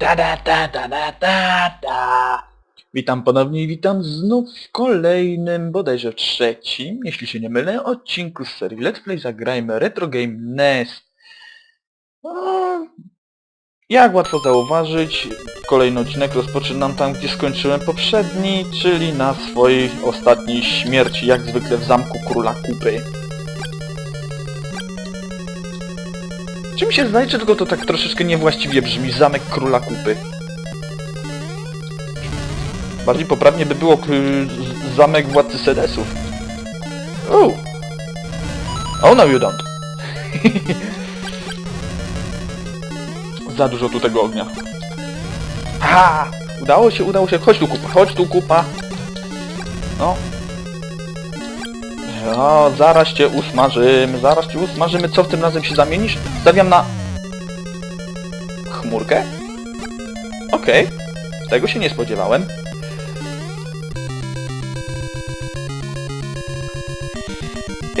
Da da da da da da da. Witam ponownie i witam znów w kolejnym, bodajże trzecim, jeśli się nie mylę, odcinku z serii Let's Play Zagrajmy Retro Game NES. No, jak łatwo zauważyć, kolejny odcinek rozpoczynam tam, gdzie skończyłem poprzedni, czyli na swojej ostatniej śmierci, jak zwykle w Zamku Króla Kupy. Czy mi się czy tylko to tak troszeczkę niewłaściwie brzmi Zamek Króla Kupy? Bardziej poprawnie by było Zamek Władcy Sedesów. Oh. Oh no you don't. Za dużo tu tego ognia. Ha! Udało się, udało się. Chodź tu kupa, chodź tu kupa. No. O, zaraz cię usmażymy, zaraz cię usmażymy. Co w tym razem się zamienisz? Stawiam na... Chmurkę? Okej. Tego się nie spodziewałem.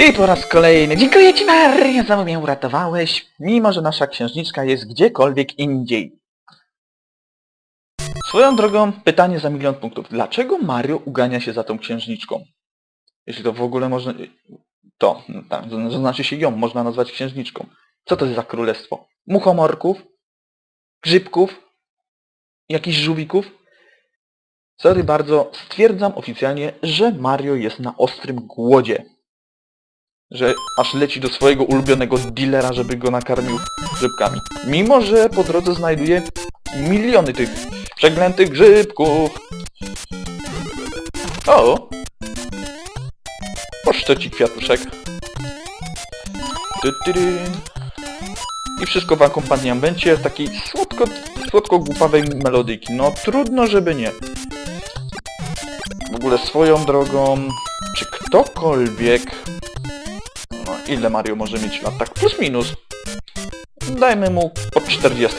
I po raz kolejny dziękuję Ci Maria, znowu mnie uratowałeś, mimo że nasza księżniczka jest gdziekolwiek indziej. Swoją drogą, pytanie za milion punktów. Dlaczego Mario ugania się za tą księżniczką? Jeśli to w ogóle można... To, tak, znaczy się ją można nazwać księżniczką. Co to jest za królestwo? Muchomorków? Grzybków? Jakichś żółwików? Sorry bardzo, stwierdzam oficjalnie, że Mario jest na ostrym głodzie. Że aż leci do swojego ulubionego dealera, żeby go nakarmił grzybkami. Mimo, że po drodze znajduje miliony tych przeklętych grzybków. O! Poszczeci kwiatuszek. Ty, ty, ty. I wszystko w akompaniamencie takiej słodko, słodko-głupawej melodyjki. No trudno, żeby nie. W ogóle swoją drogą, czy ktokolwiek... No ile Mario może mieć lat? Tak plus minus. Dajmy mu pod 40.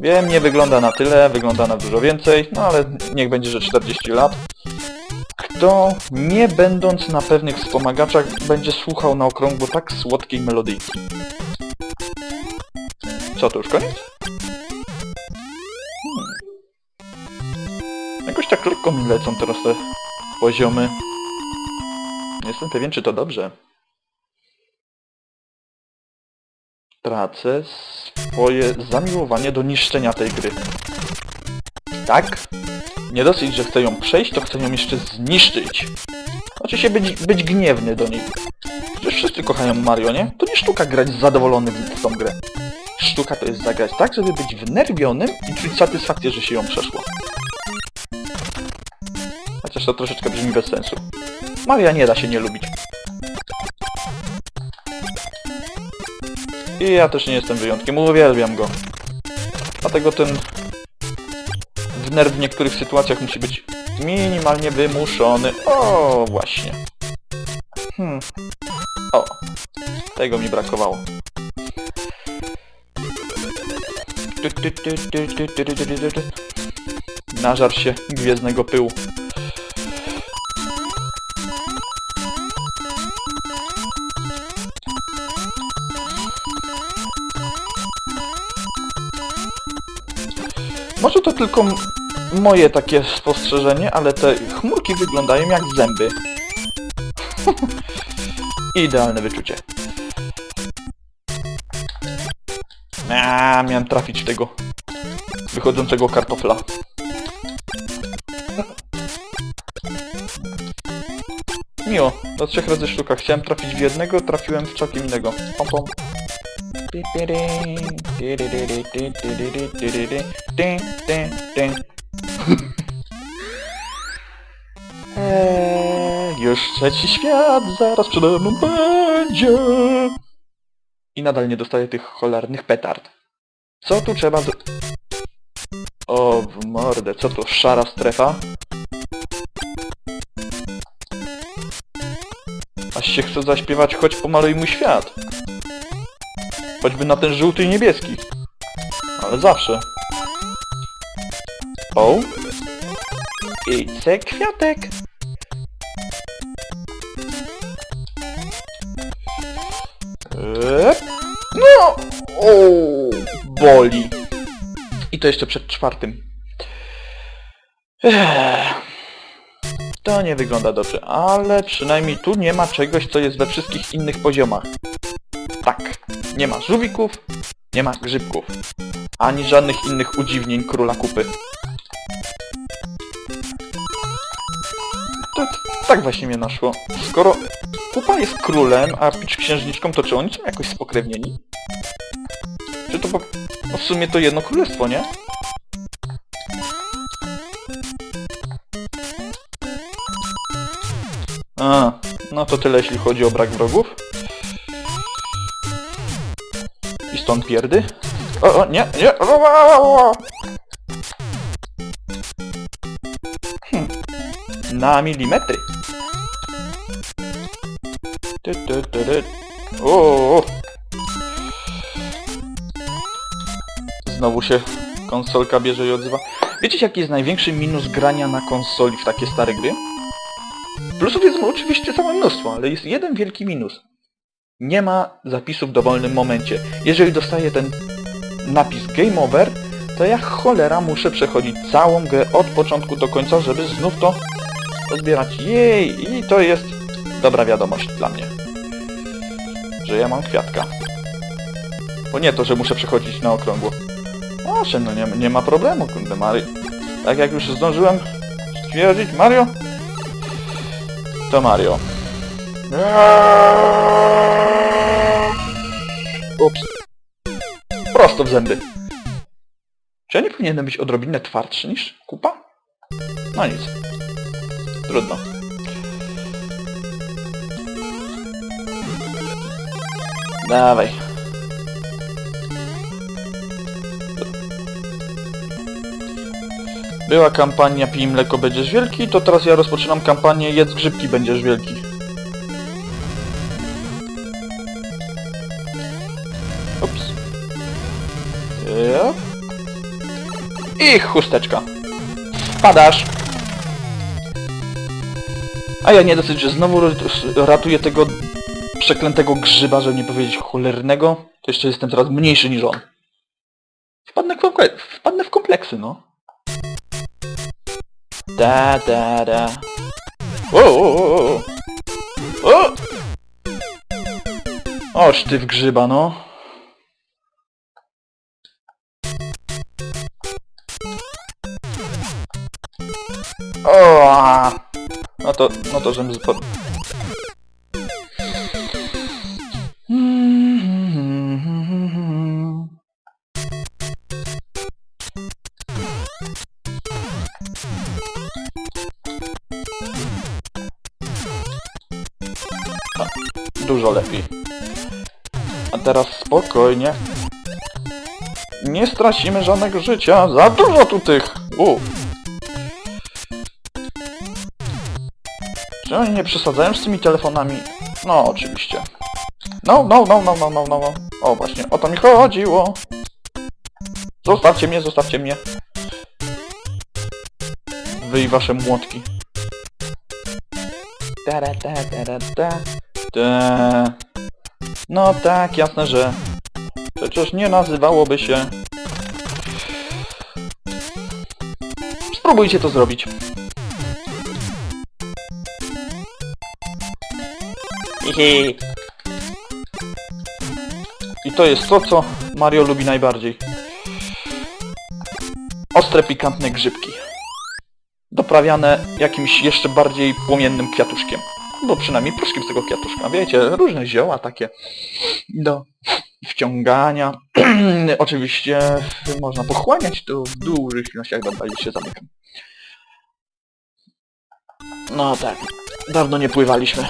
Wiem, nie wygląda na tyle, wygląda na dużo więcej, no ale niech będzie, że 40 lat. Kto, nie będąc na pewnych wspomagaczach, będzie słuchał na okrągło tak słodkiej melodyjki? Co, to już koniec? Hmm. Jakoś tak lekko mi lecą teraz te poziomy. Nie jestem pewien, czy to dobrze. Tracę swoje zamiłowanie do niszczenia tej gry. Tak? Nie dosyć, że chcę ją przejść, to chcę ją jeszcze zniszczyć. Znaczy się być, być gniewny do niej. Przecież wszyscy kochają Mario, nie? To nie sztuka grać zadowolony w tą grę. Sztuka to jest zagrać tak, żeby być wnerwionym i czuć satysfakcję, że się ją przeszło. Chociaż to troszeczkę brzmi bez sensu. Maria nie da się nie lubić. I ja też nie jestem wyjątkiem, uwielbiam go. Dlatego ten nerd w niektórych sytuacjach musi być minimalnie wymuszony. O, właśnie. Hmm. O, tego mi brakowało. Nażar się gwiezdnego pyłu. Może to tylko moje takie spostrzeżenie, ale te chmurki wyglądają jak zęby. Idealne wyczucie. A, miałem trafić w tego wychodzącego kartofla. Miło, do trzech razy sztuka. Chciałem trafić w jednego, trafiłem w całkiem innego. Pom, pom. Eee, już trzeci świat zaraz przede mną będzie. I nadal nie dostaję tych cholernych petard. Co tu trzeba do... O, w mordę, co to, szara strefa? Aż się chce zaśpiewać, choć pomaluj mój świat. Choćby na ten żółty i niebieski. Ale zawsze. O. I se kwiatek. Eee. No! O, boli. I to jeszcze przed czwartym. To nie wygląda dobrze, ale przynajmniej tu nie ma czegoś, co jest we wszystkich innych poziomach. Tak, nie ma żółwików, nie ma grzybków, ani żadnych innych udziwnień króla kupy. Tak właśnie mnie naszło. Skoro kupa jest królem, a Peach księżniczką, to czy oni są jakoś spokrewnieni? Czy to po... No w sumie to jedno królestwo, nie? A, no to tyle jeśli chodzi o brak wrogów. I stąd pierdy. O, o, nie, nie. O, o, o, o. Na milimetry. Ty. O, o. Znowu się konsolka bierze i odzywa. Wiecie jaki jest największy minus grania na konsoli w takie stare gry? Plusów jest oczywiście całe mnóstwo, ale jest jeden wielki minus. Nie ma zapisów w dowolnym momencie. Jeżeli dostaję ten napis Game Over, to jak cholera muszę przechodzić całą grę od początku do końca, żeby znów to odbierać. Jej! I to jest dobra wiadomość dla mnie. Że ja mam kwiatka. Bo nie to, że muszę przechodzić na okrągło. Proszę, no nie, nie ma problemu, kurde, Mario. Tak jak już zdążyłem stwierdzić, Mario, to Mario. Ups. Prosto w zęby. Czy ja nie powinienem być odrobinę twardszy niż kupa? No nic. Trudno. Dawaj. Była kampania Pij mleko będziesz wielki, to teraz ja rozpoczynam kampanię Jedz grzybki będziesz wielki. Ups. I chusteczka. Spadasz. A ja nie dosyć, że znowu ratuję tego przeklętego grzyba, żeby nie powiedzieć cholernego, to jeszcze jestem teraz mniejszy niż on. Wpadnę wpadnę w kompleksy, no. Da, da, da. O, o, o, o. o! Oż ty w grzyba, no. O! No to, no to żebym zpo... Dużo lepiej. A teraz spokojnie. Nie stracimy żadnego życia. Za dużo tu tych. U. Czy oni nie przesadzają z tymi telefonami? No, oczywiście. No, no, no, no, no, no, no. no. O, właśnie, o to mi chodziło. Zostawcie mnie, zostawcie mnie. Wy i wasze młotki. Da, da, da, da. Da. No tak, jasne, że... Przecież nie nazywałoby się... Spróbujcie to zrobić. I to jest to, co Mario lubi najbardziej. Ostre, pikantne grzybki. Doprawiane jakimś jeszcze bardziej płomiennym kwiatuszkiem. Bo przynajmniej proszkiem z tego kwiatuszka. Wiecie, różne zioła takie do wciągania. Oczywiście można pochłaniać to w dużych ilościach. Dobra, już się zamykam. No tak, dawno nie pływaliśmy.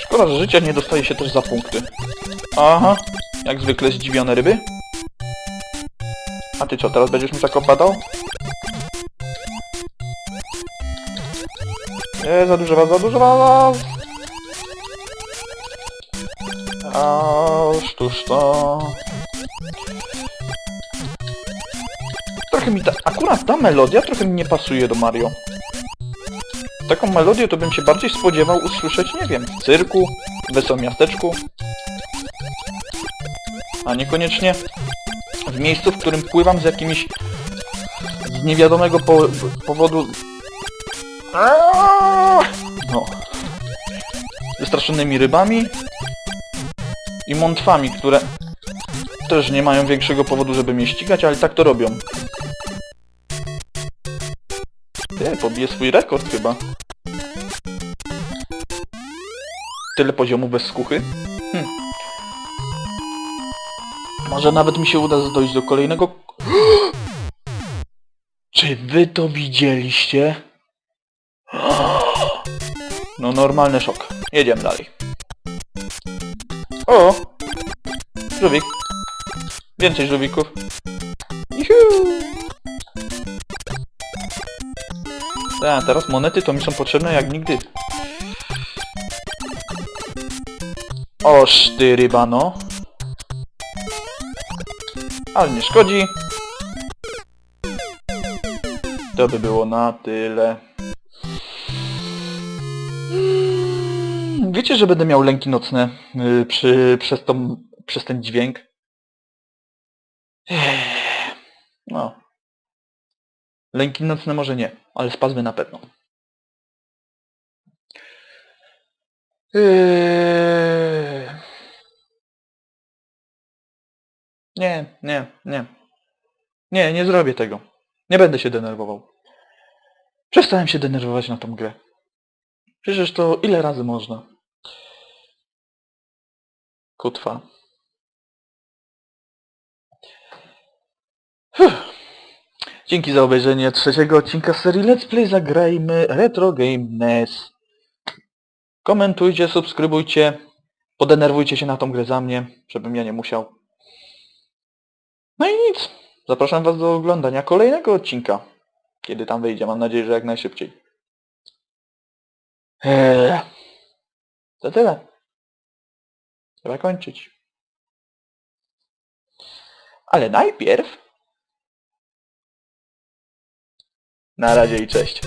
Szkoda, że życia nie dostaje się też za punkty. Aha, jak zwykle zdziwione ryby. A ty co, teraz będziesz mi tak opadał? Nie, za dużo was, za dużo was! A sztuż to... Trochę mi ta... Akurat ta melodia trochę mi nie pasuje do Mario. Taką melodię to bym się bardziej spodziewał usłyszeć, nie wiem, w cyrku, w wesołym miasteczku. A niekoniecznie w miejscu, w którym pływam z jakimiś z niewiadomego po powodu Aaaa! no wystraszonymi rybami i mątwami, które też nie mają większego powodu, żeby mnie ścigać, ale tak to robią. Ty, pobiję swój rekord chyba. Tyle poziomu bez skuchy? Hm. Może nawet mi się uda dojść do kolejnego... Czy wy to widzieliście? No normalny szok. Jedziemy dalej. O! Żółwik. Więcej żółwików. A, teraz monety to mi są potrzebne jak nigdy. Oż ty rybano. Ale nie szkodzi. To by było na tyle. Mm, Wiecie, że będę miał lęki nocne y, przy, przez, tą, przez ten dźwięk? No. Lęki nocne może nie, ale spazmy na pewno. Eee. Nie, nie, nie. Nie, nie zrobię tego. Nie będę się denerwował. Przestałem się denerwować na tą grę. Przecież to ile razy można? Kutwa. Fuh. Dzięki za obejrzenie trzeciego odcinka serii Let's Play Zagrajmy Retro Game NES. Komentujcie, subskrybujcie, podenerwujcie się na tą grę za mnie, żebym ja nie musiał. No i nic. Zapraszam Was do oglądania kolejnego odcinka. Kiedy tam wyjdzie, mam nadzieję, że jak najszybciej. Eee, to tyle. Trzeba kończyć. Ale najpierw... Na razie i cześć.